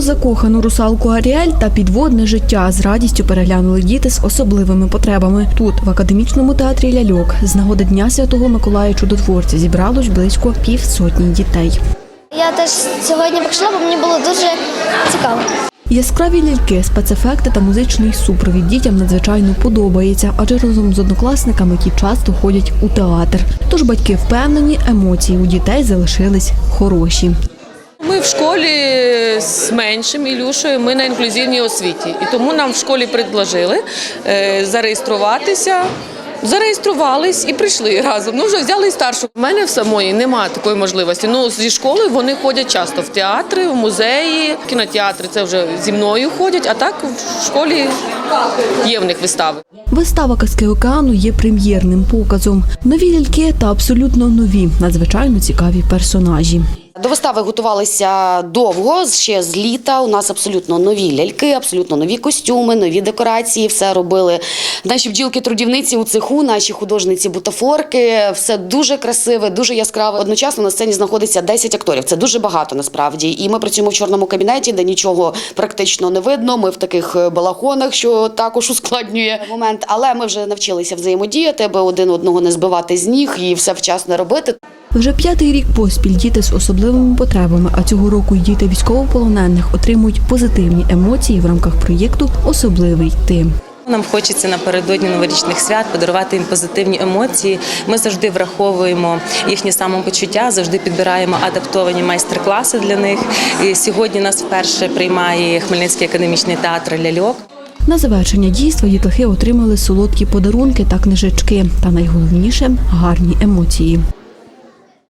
закохану русалку Аріель та підводне життя з радістю переглянули діти з особливими потребами. Тут, в академічному театрі ляльок, з нагоди Дня Святого Миколая Чудотворця зібралось близько півсотні дітей. Я теж сьогодні прийшла, бо мені було дуже цікаво. Яскраві ляльки, спецефекти та музичний супровід дітям надзвичайно подобається, адже разом з однокласниками ті часто ходять у театр. Тож батьки впевнені, емоції у дітей залишились хороші. Ми в школі з меншим Ілюшею, ми на інклюзивній освіті. І тому нам в школі предложили е, зареєструватися. Зареєструвались і прийшли разом. Ну вже взяли і старшу. У мене в самої немає такої можливості. Ну зі школи вони ходять часто в театри, в музеї, в кінотеатри. Це вже зі мною ходять. А так в школі є в них вистави. Вистава казки океану є прем'єрним показом. Нові ляльки та абсолютно нові, надзвичайно цікаві персонажі. До вистави готувалися довго, ще з літа. У нас абсолютно нові ляльки, абсолютно нові костюми, нові декорації. Все робили наші бджілки-трудівниці у цеху, наші художниці бутафорки. Все дуже красиве, дуже яскраве. Одночасно на сцені знаходиться 10 акторів. Це дуже багато насправді. І ми працюємо в чорному кабінеті, де нічого практично не видно. Ми в таких е, балахонах, що також ускладнює момент. Але ми вже навчилися взаємодіяти, аби один одного не збивати з ніг і все вчасно робити. Вже п'ятий рік поспіль діти з особливими потребами, а цього року й діти військовополонених отримують позитивні емоції в рамках проєкту Особливий ти. Нам хочеться напередодні новорічних свят подарувати їм позитивні емоції. Ми завжди враховуємо їхнє самопочуття, завжди підбираємо адаптовані майстер-класи для них. І сьогодні нас вперше приймає Хмельницький академічний театр ляльок. На завершення дійства дітлахи отримали солодкі подарунки та книжечки, та найголовніше гарні емоції.